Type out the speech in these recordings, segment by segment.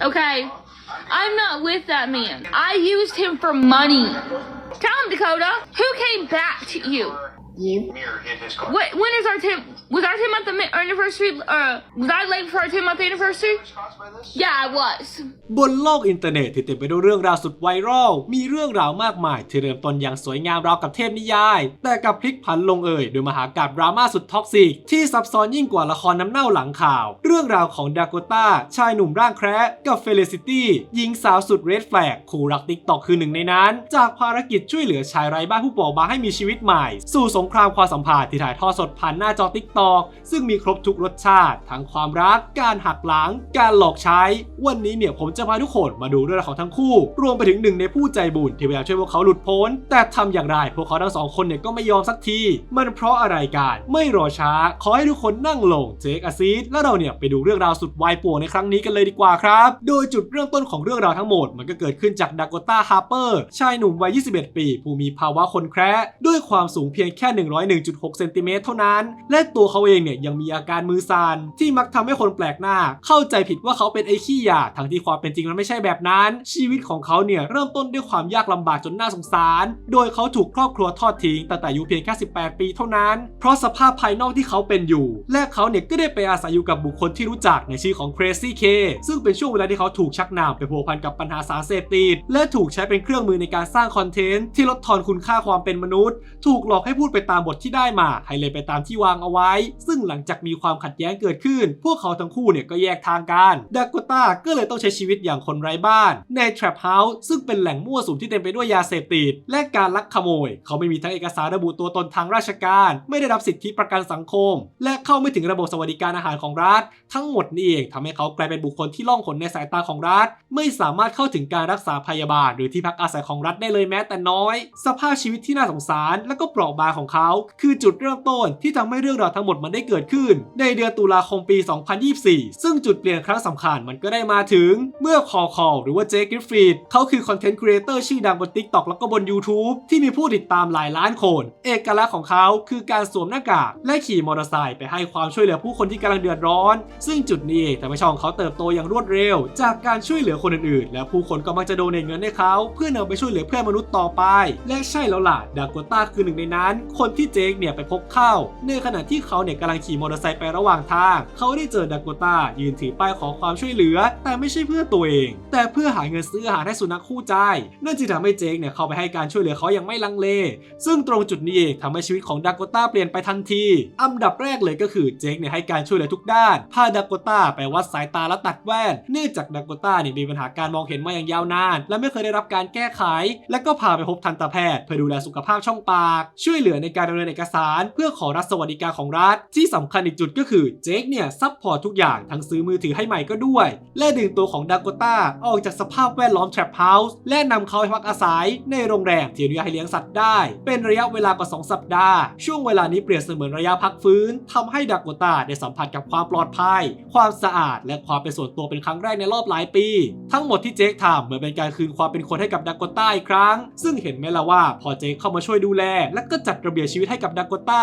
Okay? I'm not with that man. I used him for money. Tell him, Dakota. Who came back to you? You. mirror hit his car. What, when is our 10, was our 10 month ami- anniversary, uh, was I late for our 10 month anniversary? Caused by this? Yeah, I was. บนโลกอินเทอร์เน็ตที่เต็มไปด้วยเรื่องราวสุดไวรัล มีเรื่องราวมากมายที่เริ่มต้นอย่างสวยงามราวกับเทพนิยาย แต่กลับพลิกผันลงเอ่ยโดยมหากาบดราม่าสุดท็อกซิก ที่ซับซ้อนยิ่งกว่าละครน้ำเน่าหลังข่าว เรื่องราวของดาโกต้าชายหนุ่มร่างแคระกับเฟลิซิตี้หญิงสาวสุดเรดแฟลกคู่รักติ๊กตอกคือหนึ่งในนั้น จากภารกิจช่วยเหลือชายไร้บ้านผู้เปราะบางให้มีชีวิตใหม่ สู่สงครามความสัมพันธ์ที่ถ่ายทอดสดผ่านหน้าจอติ๊กตอกซึ่งมีครบทุกรสชาติ ทั้งความรัก การหักหลัง การหลอกใช้ วันนี้เนี่ยผมจะพาทุกคนมาดูเรื่องราวของทั้งคู่ รวมไปถึงหนึ่งในผู้ใจบุญที่พยายามช่วยพวกเขาหลุดพ้น แต่ทำอย่างไรพวกเขาทั้งสองคนเนี่ยก็ไม่ยอมสักที มันเพราะอะไรกันไม่รอช้า ขอให้ทุกคนนั่งลงเจคอาซีดแล้วเราเนี่ยไปดูเรื่องราวสุดวายป่วงในครั้งนี้กันเลยดีกว่าครับ โดยจุดเริ่มต้นของเรื่องราวทั้งหมด มันก็เกิดขึ้นจากดากต้าฮาร์เปอร์ชายหนุ่มวัย 21 ปี ผู้มีภาวะคนแคระด้วยความสูงเพียงแค่101.6เซนติเมตรเท่านั้น และตัวเขาเองเนี่ยยังมีอาการมือสั่นที่มักทำให้คนแปลกหน้า เข้าใจผิดว่าเขาเป็นไอ้ขี้ยาทั้งที่ความเป็นจริงมันไม่ใช่แบบนั้น ชีวิตของเขาเนี่ยเริ่มต้นด้วยความยากลำบากจนน่าสงสาร โดยเขาถูกครอบครัวทอดทิ้งตั้งแต่อายุเพียงแค่ 18 ปีเท่านั้น เพราะสภาพภายนอกที่เขาเป็นอยู่ และเขาเนี่ยก็ได้ไปอาศัยอยู่กับบุคคลที่รู้จักในชื่อของ Crazy K ซึ่งเป็นช่วงเวลาที่เขาถูกชักนำไปพัวพันกับปัญหาสารเสพติดและถูกใช้เป็นเครื่องมือในการสร้างคอนเทนต์ที่ลดทอนคุณค่าความเป็นมนุษย์ ถูกหลอกให้พูดไปตามบทที่ได้มาใหเลยไปตามที่วางเอาไว้ ซึ่งหลังจากมีความขัดแย้งเกิดขึ้น พวกเขาทั้งคู่เนี่ยก็แยกทางกันดากต้าก็เลยต้องใช้ชีวิตอย่างคนไร้บ้านใน Trap House ซึ่งเป็นแหล่งมั่วสุมที่เต็มไปด้วยยาเสพติด และการลักขโมย เขาไม่มีทั้งเอกสารระบุตัวตนทางราชการ ไม่ได้รับสิทธิประกันสังคม และเข้าไม่ถึงระบบสวัสดิการอาหารของรัฐ ทั้งหมดนี่เองทำให้เขากลายเป็นบุคคลที่ล่องหนในสายตาของรัฐ ไม่สามารถเข้าถึงการรักษาพยาบาล หรือที่พักอาศัยของรัฐได้เลยแม้แต่น้อย สภาพชีวิตที่น่าสงสาร และก็เปราะบางของเขา คือจุดเริ่มต้นที่ทำให้เรื่องราวทั้งหมดมันได้เกิดขึ้น ในเดือนตุลาคมปี 2024 ซึ่งจุดเปลี่ยนครั้งสำคัญมันก็ได้มาถึง เมื่อคอคอหรือว่าเจคกริฟฟิดเขาคือคอนเทนต์ครีเอเตอร์ชื่อดังบน TikTok แล้วก็บน YouTube ที่มีผู้ติดตามหลายล้านคน เอกลักษณ์ของเขาคือการสวมหน้ากากและขี่มอเตอร์ไซค์ไปให้ความช่วยเหลือผู้คนที่กำลังเดือดร้อน ซึ่งจุดนี้ทำให้ช่องเขาเติบโตอย่างรวดเร็ว จากการช่วยเหลือคนอื่นๆ และผู้คนก็มักจะโดนเงินให้เขา เพื่อนำไปช่วยเหลือเพื่อนมนุษย์ต่อไป และใช่แล้วล่ะดากต้าคือหนึ่งในนั้น คคนที่เจคเนี่ยไปพบเข้า ในขณะที่เขาเนี่ยกำลังขี่มอเตอร์ไซค์ไประหว่างทาง เขาได้เจอดากตายืนถือป้ายขอความช่วยเหลือ แต่ไม่ใช่เพื่อตัวเอง แต่เพื่อหาเงินซื้ออาหารให้สุนัขคู่ใจ นั่นจึงทำให้เจคเนี่ยเข้าไปให้การช่วยเหลือเขาอย่างไม่ลังเล ซึ่งตรงจุดนี้เองทำให้ชีวิตของดากตาเปลี่ยนไปทันที อันดับแรกเลยก็คือเจคเนี่ยให้การช่วยเหลือทุกด้าน พาดากตาไปวัดสายตาและตัดแว่น เนื่องจากดากตาเนี่ยมีปัญหาการมองเห็นมาอย่างยาวนาน และไม่เคยได้รับการแก้ไข และก็พาไปพบทันตแพทย์เพื่อดูแลสุขภาพช่องปาก ช่วยเหลือในการดำเนินเอกสาร เพื่อขอรับสวัสดิการของรัฐ ที่สำคัญอีกจุดก็คือเจคเนี่ยซัพพอร์ตทุกอย่างทั้งซื้อมือถือให้ใหม่ก็ด้วย และดึงตัวของดากต้าออกจากสภาพแวดล้อม trap house และนำเขาไปพักอาศัยในโรงแรมที่อนุญาตให้เลี้ยงสัตว์ได้ เป็นระยะเวลากว่า 2 สัปดาห์ ช่วงเวลานี้เปรียบเสมือนระยะพักฟื้นทำให้ดากต้าได้สัมผัสกับความปลอดภัย ความสะอาด และความเป็นส่วนตัวเป็นครั้งแรกในรอบหลายปี ทั้งหมดที่เจคทำเหมือนเป็นการคืนความเป็นคนให้กับดากต้าอีกครั้ง ซึ่งเห็นไหมล่ะว่าพอเจคเข้ามาช่วยดูแลและก็จัดระเบียบชีวิตให้กับดากต้า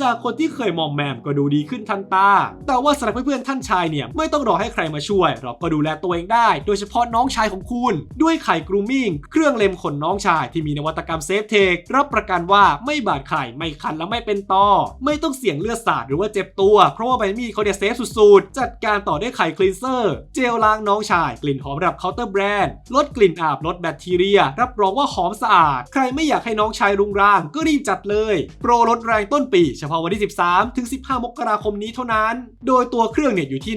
จากคนที่เคยมอมแมมก็ดูดีขึ้นทันตา แต่ว่าสำหรับเพื่อนๆท่านชายเนี่ยไม่ต้องรอให้ใครมาช่วย เราก็ดูแลตัวเองได้ โดยเฉพาะน้องชายของคุณ ด้วยไข่กรูมิ่งเครื่องเล็มขนน้องชายที่มีนวัตกรรมเซฟเทครับประกันว่าไม่บาดไข่ไม่คันและไม่เป็นตอไม่ต้องเสี่ยงเลือดสาดหรือว่าเจ็บตัว เพราะว่าใบมีดเขาเนี่ยเซฟสุดๆ จัดการต่อด้วยไข่คลีนเซอร์ เจลล้างน้องชายกลิ่นหอมระดับเคาน์เตอร์แบรนด์ลดกลิ่นอาบลดแบคทีเรีย รับรองว่าหอมสะอาด ใครไม่อยากให้น้องชายรุงร่างก็รีบจัดเลยโปรลดแรงต้นปี เฉพาะวันที่ 13 ถึง 15 มกราคมนี้เท่านั้น โดยตัวเครื่องเนี่ยอยู่ที่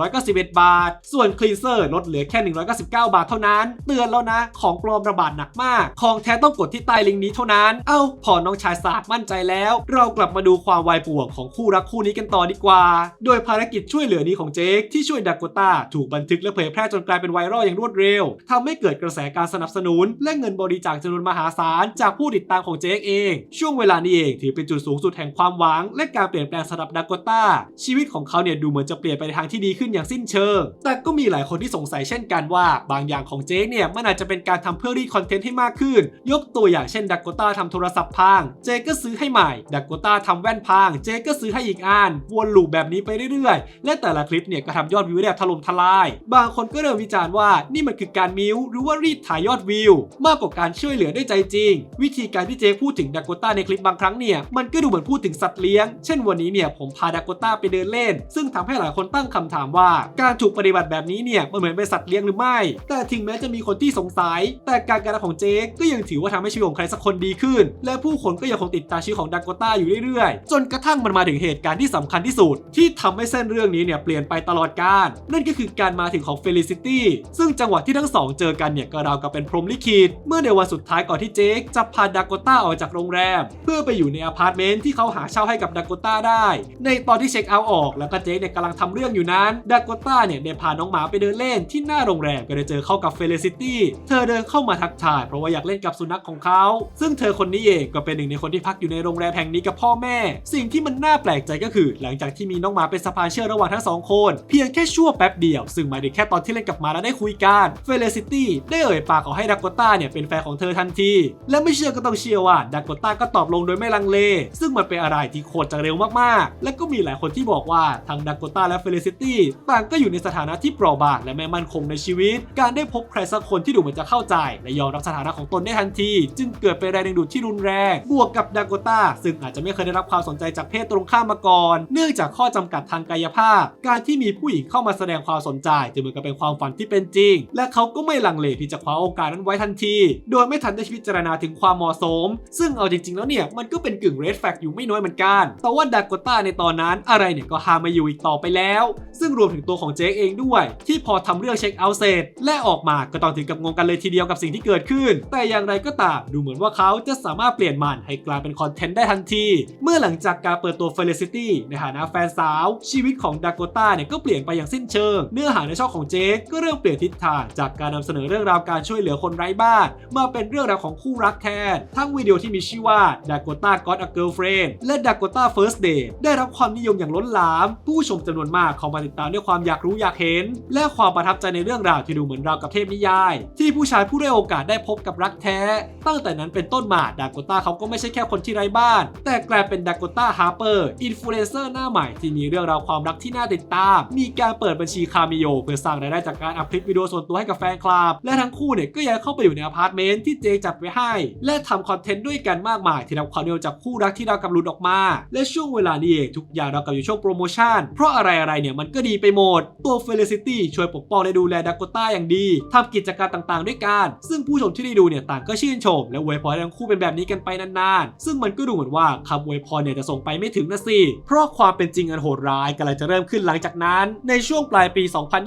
1,491 บาท ส่วนคลีนเซอร์ลดเหลือแค่ 199 บาทเท่านั้น เตือนแล้วนะ ของปลอมระบาดหนักมาก ของแท้ต้องกดที่ใต้ลิงก์นี้เท่านั้น เอ้า พอน้องชายสะอาดมั่นใจแล้ว เรากลับมาดูความวายป่วงของคู่รักคู่นี้กันต่อดีกว่า โดยภารกิจช่วยเหลือนี้ของเจคที่ช่วยดากต้าถูกบันทึกและเผยแพร่จนกลายเป็นไวรัลอย่างรวดเร็วทำให้เกิดกระแสการสนับสนุน และเงินบริจาคจำนวนมหาศาลจากผู้ติดตามของเจคเอง ช่วงเวลาานี่เองถือเป็นจุดสูงสุดแห่งความหวัง และการเปลี่ยนแปลงสำหรับดากอต้า ชีวิตของเขาเนี่ยดูเหมือนจะเปลี่ยนไปในทางที่ดีขึ้นอย่างสิ้นเชิง แต่ก็มีหลายคนที่สงสัยเช่นกันว่า บางอย่างของเจคเนี่ยมันอาจจะเป็นการทำเพื่อรีดคอนเทนต์ให้มากขึ้น ยกตัวอย่างเช่นดากอต้าทำโทรศัพท์พัง เจคก็ซื้อให้ใหม่ดากอต้าทำแว่นพัง เจคก็ซื้อให้อีกอันวนลูปแบบนี้ไปเรื่อยๆ และแต่ละคลิปเนี่ยก็ทำยอดวิวได้ถล่มทลาย บางคนก็เริ่มวิจารณ์ว่านี่มันคือการมิวหรือว่ารีดถ่ายยอดวิว มากกว่าการช่วยเหลือด้วยใจจริง วิธีการที่เจคพูดถึงดากต้าในคลิปบางครั้งเนี่ยมันก็ดูเหมือนพูดถึงสัตว์เลี้ยง เช่นวันนี้เนี่ยผมพาดากต้าไปเดินเล่น ซึ่งทำให้หลายคนตั้งคำถามว่า การถูกปฏิบัติแบบนี้เนี่ยมันเหมือนเป็นสัตว์เลี้ยงหรือไม่ แต่ถึงแม้จะมีคนที่สงสัย แต่การกระทำของเจคก็ยังถือว่าทำให้ชีวิตของใครสักคนดีขึ้น และผู้คนก็ยังคงติดตามชีวิตของดากต้าอยู่เรื่อยๆ จนกระทั่งมันมาถึงเหตุการณ์ที่สำคัญที่สุด ที่ทำให้เส้นเรื่องนี้เนี่ยเปลี่ยนไปตลอดกาลนั่นก็คือการมาถึงของเฟลิซิตี้ซึ่งจังหวะที่ทั้งสองเจอกันเนี่ยก็ราวกับเป็นพรหมลิขิตเมื่อในวันสุดท้ายก่อนที่เจคจะพาดากต้าออกจากโรงแรมเพื่อไปอยู่ในอพาร์ตเมนต์ที่เขาหาเช่าให้กับดากต้าได้ ในตอนที่เช็คเอาท์ออก แล้วก็เจคเนี่ยกำลังทำเรื่องอยู่นั้นดากต้าเนี่ยได้พาน้องหมาไปเดินเล่นที่หน้าโรงแรมก็ได้เจอเข้ากับเฟลิซิตี้เธอเดินเข้ามาทักทายเพราะว่าอยากเล่นกับสุนัขของเขา ซึ่งเธอคนนี้เองก็เป็นหนึ่งในคนที่พักอยู่ในโรงแรมแห่งนี้กับพ่อแม่ สิ่งที่มันน่าแปลกใจก็คือ หลังจากที่มีน้องหมาเป็นสะพานเชื่อมระหว่างทั้งสองคน เพียงแค่ชั่วแป๊บเดียว ซึ่งหมายถึงแค่ตอนที่เล่นกับหมาแล้วได้คุยกันเฟลิซิตี้ได้เอ่ยปากขอให้ดากต้าเนี่ยเป็นแฟนของเธอทันทีและไม่เชื่อก็ต้องเชื่อว่าดากต้าก็ตอบลงโดยไม่ลังเล ซึ่งมันเป็นอะไรที่โคตรจะเร็วมากๆ และก็มีหลายคนที่บอกว่าทั้งดากต้าและเฟลิซิตี้ต่างก็อยู่ในสถานะที่เปราะบางและไม่มั่นคงในชีวิต การได้พบใครสักคนที่ดูเหมือนจะเข้าใจ และยอมรับสถานะของตนได้ทันที จึงเกิดเป็นแรงดึงดูดที่รุนแรง บวกกับดากต้าซึ่งอาจจะไม่เคยได้รับความสนใจจากเพศตรงข้ามมาก่อน เนื่องจากข้อจำกัดทางกายภาพ การที่มีผู้หญิงเข้ามาแสดงความสนใจจะเหมือนกับเป็นความฝันที่เป็นจริง และเขาก็ไม่ลังเลที่จะคว้าโอกาสนั้นไว้ทันที โดยไม่ทันได้พิจารณาถึงความเหมาะสม ซึ่งเอาจริงๆแล้วเนี่ยมันก็เป็นกึ่งเรดแฟกอยู่ไม่น้อยเหมือนกัน แต่ว่าดากต้าในตอนนั้นอะไรเนี่ยก็หามาอยู่อีกต่อไปแล้ว ซึ่งรวมถึงตัวของเจคเองด้วย ที่พอทำเรื่องเช็คเอาท์เสร็จและออกมาก็ต้องถึงกับงงกันเลยทีเดียวกับสิ่งที่เกิดขึ้น แต่อย่างไรก็ตามดูเหมือนว่าเขาจะสามารถเปลี่ยนมันให้กลายเป็นคอนเทนต์ได้ทันที เมื่อหลังจากการเปิดตัว Felicity ในฐานะแฟนสาว ชีวิตของดากต้าเนี่ยก็เปลี่ยนไปอย่างสิ้นเชิง เนื้อหาในช่องของเจคก็เริ่มเปลี่ยนทิศทางจากการนำเสนอเรื่องราวการช่วยเหลือคนไร้บ้านมาเป็นเรื่องราวของคู่รักแทนทั้งวิดีโอที่มีชื่อว่า Dakota Got a Girlfriend และ Dakota First Date ได้รับความนิยมอย่างล้นหลาม ผู้ชมจำนวนมากเข้ามาติดตามด้วยความอยากรู้อยากเห็น และความประทับใจในเรื่องราวที่ดูเหมือนราวกับเทพนิยาย ที่ผู้ชายผู้ได้โอกาสได้พบกับรักแท้ ตั้งแต่นั้นเป็นต้นมาดากต้าเขาก็ไม่ใช่แค่คนที่ไร้บ้าน แต่กลายเป็นดากต้าฮาร์เปอร์อินฟลูเอนเซอร์หน้าใหม่ที่มีเรื่องราวความรักที่น่าติดตาม มีการเปิดบัญชีคามิโยเพื่อสร้างรายได้จากการอัพคลิปวิดีโอส่วนตัวให้กับแฟนคลับและทั้งคู่เนี่ยก็ย้ายเข้าไปอยู่ในอพาร์ตเมนต์ที่เจจัดไว้ให้ และทำคอนเทนต์ด้วยกันมากมายที่นำความนิยมจากคู่รักที่เรากำลุดออกมา และช่วงเวลานี้เองทุกอย่างเรากับอยู่ช่วงโปรโมชั่น เพราะอะไรอะไรเนี่ยมันก็ดีไปหมด ตัว Felicity ช่วยปกป้องและดูแลดากต้าอย่างดีทำกิจการต่างๆ ด้วยกัน ซึ่งผู้ชมที่ได้ดูเนี่ยต่างก็ชื่นชม และอวยพรทั้งคู่เป็นแบบนี้กันไปนานๆ ซึ่งมันก็ดูเหมือนว่าคำอวยพรเนี่ยจะส่งไปไม่ถึงนะสิ เพราะความเป็นจริงอันโหดร้ายกำลังจะเริ่มขึ้นหลังจากนั้น ในช่วงปลายปี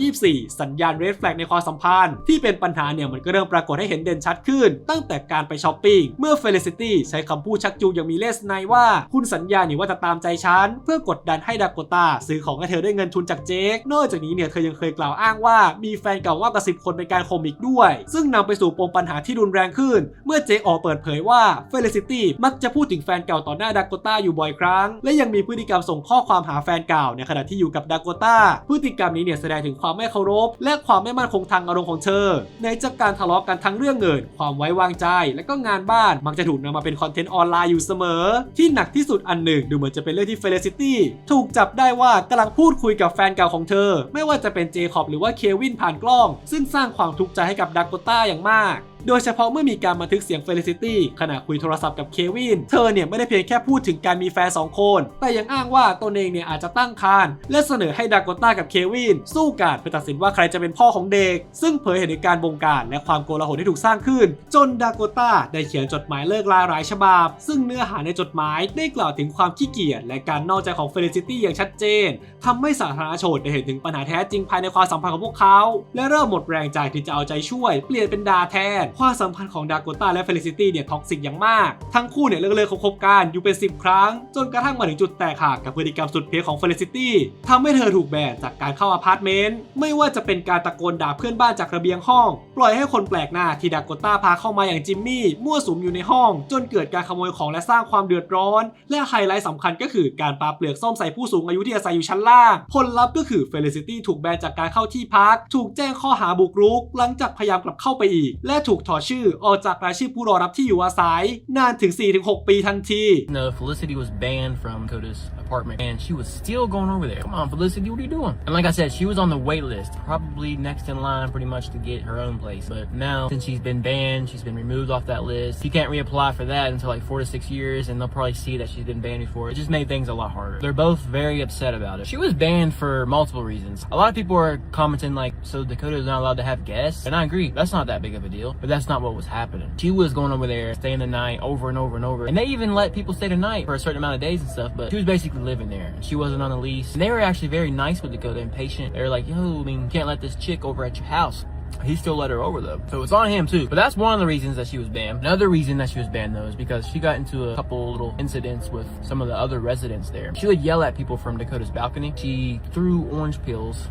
2024 สัญญาณ Red Flag ในความสัมพันธ์ ที่เป็นปัญหาเนี่ยมันก็เริ่มปรากฏให้เห็นเด่นชัดขึ้น ตั้งแต่การไปช้อปปิ้งเมื่อ Felicity ใช้คำพูดชักจูงอย่างมีเลสไนว่าคุณสัญญานี่ว่าจะตามใจฉันเพื่อกดดันให้ดากตาซื้อของให้เธอได้เงินทุนจากเจค นอกจากนี้เนี่ยเธอยังเคยกล่าวอ้างว่ามีแฟนเก่ามากกว่า10คนเป็นการข่มอีกด้วย ซึ่งนำไปสู่ปมปัญหาที่รุนแรงขึ้น เมื่อเจคออกเปิดเผยว่า Felicity มักจะพูดถึงแฟนเก่าต่อหน้าดากตาอยู่บ่อยครั้ง และยังมีพฤติกรรมส่งข้อความหาแฟนเก่าในขณะที่อยู่กับดากตาพฤติกรรมนี้เนี่ยแสดงถึงความไม่เคารพ และความไม่มั่นคงทางอารมณ์ของเธอ ในจากการทะเลาะกันทั้งเรื่องเงิน ความไว้วางใจ และก็งานบ้านมักจะถูกนำมาเป็นคอนเทนต์ออนไลาอยู่เสมอ ที่หนักที่สุดอันหนึ่งดูเหมือนจะเป็นเรื่องที่เฟเลซิตี้ถูกจับได้ว่ากำลังพูดคุยกับแฟนเก่าของเธอ ไม่ว่าจะเป็นเจคอบหรือว่าเควินผ่านกล้อง ซึ่งสร้างความทุกข์ใจให้กับดากต้าอย่างมาก โดยเฉพาะเมื่อมีการบันทึกเสียง Felicity ขณะคุยโทรศัพท์กับเควิน เธอเนี่ยไม่ได้เพียงแค่พูดถึงการมีแฟนสองคน แต่ยังอ้างว่าตนเองเนี่ยอาจจะตั้งครรภ์และเสนอให้ดากต้ากับเควิน สู้กันเพื่อตัดสินว่าใครจะเป็นพ่อของเด็ก ซึ่งเผยเห็นถึงการบงการและความโกลาหลที่ถูกสร้างขึ้น จนดากต้าได้เขียนจดหมายเลิกลาหลายฉบับ ซึ่งเนื้อหาในจดหมายได้กล่าวถึงความขี้เกียจและการนอกใจของ Felicity อย่างชัดเจนทำให้สาธารณชนได้เห็นถึงปัญหาแท้จริงภายในความสัมพันธ์ของพวกเขา และเริ่มหมดแรงใจที่จะเอาใจช่วย เปลี่ยนเป็นดาแทนความสัมพันธ์ของดาโกต้าและเฟลิซิตี้เนี่ยท็อกซิกอย่างมาก ทั้งคู่เนี่ยเลิกเลิกคบกันอยู่เป็น 10 ครั้ง จนกระทั่งมาถึงจุดแตกหักกับพฤติกรรมสุดเพี้ยของเฟลิซิตี้ทำให้เธอถูกแบนจากการเข้าอพาร์ตเมนต์ไม่ว่าจะเป็นการตะโกนด่าเพื่อนบ้านจากระเบียงห้อง ปล่อยให้คนแปลกหน้าที่ดาโกต้าพาเข้ามาอย่างจิมมี่มั่วสุมอยู่ในห้อง จนเกิดการขโมยของและสร้างความเดือดร้อน และไฮไลท์สำคัญก็คือการปาเปลือกส้มใส่ผู้สูงอายุที่อาศัยอยู่ชั้นล่างผลลัพธ์ก็คือเฟลิซิตี้ถูกแบนจากการเข้าที่พัก ถูกแจ้งข้อหาบุกรุก หลังจากพยายามกลับเข้าไปอีก และถูกกถอดชื่อออกจากรายชื่อผู้รอรับที่อยู่อาศัยนานถึง 4-6 ปีทันที No, Felicity was banned from Coda's apartment and she was still going over there. Come on, Felicity, what are you doing? And like I said, she was on the wait list, probably next in line pretty much to get her own place. But now, since she's been banned, she's been removed off that list. She can't reapply for that until like four to six years, and they'll probably see that she's been banned before. It just made things a lot harder. They're both very upset about it. She was banned for multiple reasons. A lot of people are commenting like, so Dakota is not allowed to have guests, and I agree, that's not that big of a deal. But that's not what was happening. She was going over there, staying the night over and over and over, and they even let people stay the night for a certain amount of days and stuff. But she was basically living there. She wasn't on a lease. And they were actually very nice with Dakota and patient. They were like, yo, I mean, you can't let this chick over at your house. He still let her over though. So it's on him too. But that's one of the reasons that she was banned. Another reason that she was banned though is because she got into a couple little incidents with some of the other residents there. She would yell at people from Dakota's balcony. She threw orange pills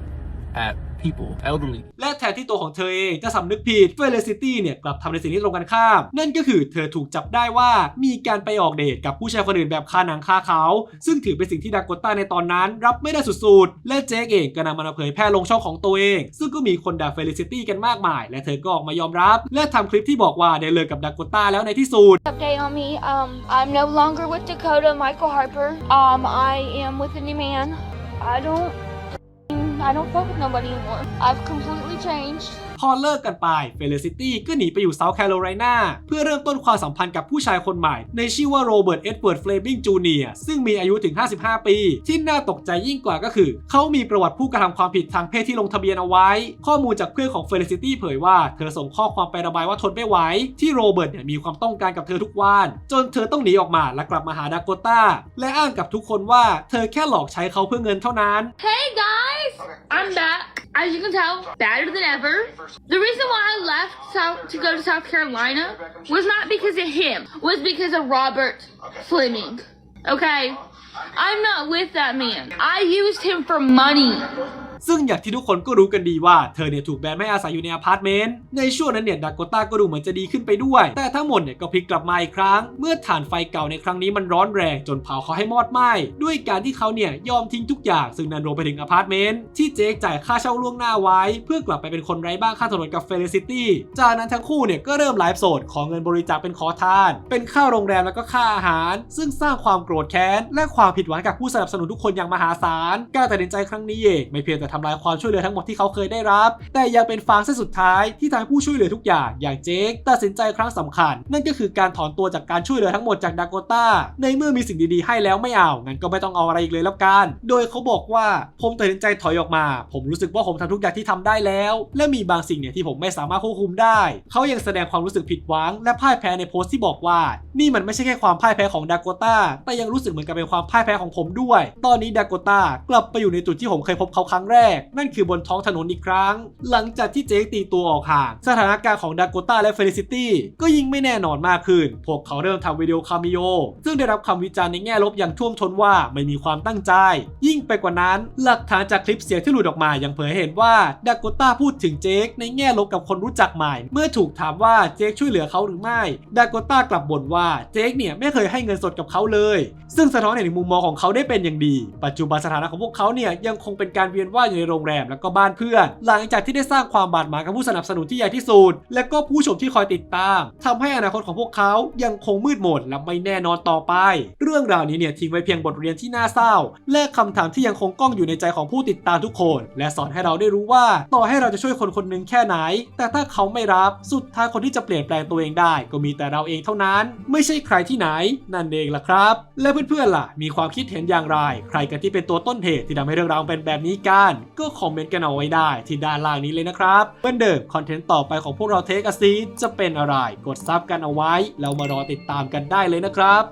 at people, elderly และแทนที่ตัวของเธอเองจะสำนึกผิดเฟลิซิตี้เนี่ยกลับทำในสิ่งที่ตรงกันข้าม นั่นก็คือเธอถูกจับได้ว่ามีการไปออกเดทกับผู้ชายคนอื่นแบบคาหนังคาเขา ซึ่งถือเป็นสิ่งที่ดาโกต้าในตอนนั้น รับไม่ได้สุดๆ และเจคเองก็นำมันมาเผยแพร่ลงช่องของตัวเอง ซึ่งก็มีคนด่าเฟลิซิตี้กันมากมาย และเธอก็ออกมายอมรับ และทำคลิปที่บอกว่าได้เลิกกับดาโกต้าแล้วในที่สุด Update on me. Um, I'm no longer with Dakota Michael Harper. Um, I am with a new man. I don't. I don't fuck with nobody anymore. I've completely changed. พอเลิกกันไปเฟลิซิตี้ก็หนีไปอยู่เซาท์แคโรไลนาเพื่อเริ่มต้นความสัมพันธ์กับผู้ชายคนใหม่ ในชื่อว่าโรเบิร์ตเอ็ดเวิร์ดเฟลมิงจูเนียซึ่งมีอายุถึง 55 ปี ที่น่าตกใจยิ่งกว่าก็คือ เขามีประวัติผู้กระทำความผิดทางเพศที่ลงทะเบียนเอาไว้ ข้อมูลจากเพื่อนของเฟลิซิตี้เผยว่าเธอส่งข้อความไประบายว่าทนไม่ไหวที่โรเบิร์ตเนี่ยมีความต้องการกับเธอทุกวัน จนเธอต้องหนีออกมาและกลับมาหาดาโกต้าและอ้างกับทุกคนว่าเธอแค่หลอกใช้เขาเพื่อเงินเท่านั้น Hey guys, I'm back. As you can tell, badder than ever. The reason why I left South to go to South Carolina was not because of him. Was because of Robert Fleming. Okay, I'm not with that man. I used him for money. ซึ่งอย่างที่ทุกคนก็รู้กันดีว่าเธอเนี่ยถูกแบนไม่อาศัยอยู่ในอพาร์ตเมนต์ในช่วงนั้นเนี่ยดาโกต้าก็ดูเหมือนจะดีขึ้นไปด้วย แต่ทั้งหมดเนี่ยก็พลิกกลับมาอีกครั้ง เมื่อฐานไฟเก่าในครั้งนี้มันร้อนแรงจนเผาเขาให้มอดไหม้ด้วยการที่เขาเนี่ยยอมทิ้งทุกอย่างซึ่งนันรวมไปถึงอพาร์ตเมนต์ที่เจคจ่ายค่าเช่าล่วงหน้าไว้ เพื่อกลับไปเป็นคนไร้บ้านข้างถนนกับเฟลิซิตี้จากนั้นทั้งคู่เนี่ยก็เริ่มไลฟ์สดขอเงินบริจาคเป็นขอทาน เป็นค่าโรงแรมแล้วก็ค่าอาหาร ซึ่งสร้างความโกรธแค้นและความผิดหวังกับผู้สนับสนุนทุกคนอย่างมหาศาลการตัดสินใจครั้งนี้เองไม่เพียงแต่ทำลายความช่วยเหลือทั้งหมดที่เขาเคยได้รับ แต่ยังเป็นฟางเส้นสุดท้ายที่ทางผู้ช่วยเหลือทุกอย่างอย่างเจคตัดสินใจครั้งสำคัญ นั่นก็คือการถอนตัวจากการช่วยเหลือทั้งหมดจากดาโกต้าในเมื่อมีสิ่งดีๆให้แล้วไม่เอางั้นก็ไม่ต้องเอาอะไรอีกเลยแล้วกัน โดยเขาบอกว่าผมตัดสินใจถอยออกมา ผมรู้สึกว่าผมทำทุกอย่างที่ทำได้แล้ว และมีบางสิ่งเนี่ยที่ผมไม่สามารถควบคุมได้ เขายังแสดงความรู้สึกผิดหวัง และพ่ายแพ้ในโพสต์ที่บอกว่า นี่มันไม่ใช่แค่ความพ่ายแพ้ของดาโกต้าแต่ยังรู้สึกเหมือนกับเป็นความพ่ายแพ้ของผมด้วย ตอนนี้ดาโกต้ากลับไปอยู่ในจุดที่ผมเคยพบเขาครั้งแรก นั่นคือบนท้องถนนอีกครั้ง หลังจากที่เจคตีตัวออกห่าง สถานการณ์ของดากต้าและเฟลิซิตี้ก็ยิ่งไม่แน่นอนมากขึ้น พวกเขาเริ่มทำวิดีโอคามิโอ ซึ่งได้รับคำวิจารณ์ในแง่ลบอย่างท่วมท้นว่าไม่มีความตั้งใจ ยิ่งไปกว่านั้นหลักฐานจากคลิปเสียงที่หลุดออกมายังเผยเห็นว่าดากต้าพูดถึงเจคในแง่ลบกับคนรู้จักใหม่ เมื่อถูกถามว่าเจคช่วยเหลือเขาหรือไม่ ดากต้ากลับบ่นว่าเจคเนี่ยไม่เคยให้เงินสดกับเขาเลย ซึ่งสะท้อนเห็นมุมมองของเขาได้เป็นอย่างดี ปัจจุบันสถานะของพวกเขาเนี่ยยังคงเป็นการเวียนว่ายอยู่ในโรงแรมแล้วก็บ้านเพื่อน หลังจากที่ได้สร้างความบาดหมางกับผู้สนับสนุนที่ใหญ่ที่สุด และก็ผู้ชมที่คอยติดตามทำให้อนาคตของพวกเขายังคงมืดมนและไม่แน่นอนต่อไป เรื่องราวนี้เนี่ยทิ้งไว้เพียงบทเรียนที่น่าเศร้า และคำถามที่ยังคงก้องอยู่ในใจของผู้ติดตามทุกคน และสอนให้เราได้รู้ว่า ต่อให้เราจะช่วยคนคนหนึ่งแค่ไหน แต่ถ้าเขาไม่รับสุดท้ายคนที่จะเปลี่ยนแปลงตัวเองได้ ก็มีแต่เราเองเท่านั้น ไม่ใช่ใครที่ไหน นั่นเองล่ะครับ และเพื่อนๆล่ะ มีความคิดเห็นอย่างไร ใครกันที่เป็นตัวต้นเหตุที่ทำให้เรื่องราวเป็นแบบนี้กันก็คอมเมนต์กันเอาไว้ได้ที่ด้านล่างนี้เลยนะครับเพื่อนเดิมคอนเทนต์ต่อไปของพวกเราเทคอซีจะเป็นอะไร กดซับกันเอาไว้แล้วมารอติดตามกันได้เลยนะครับ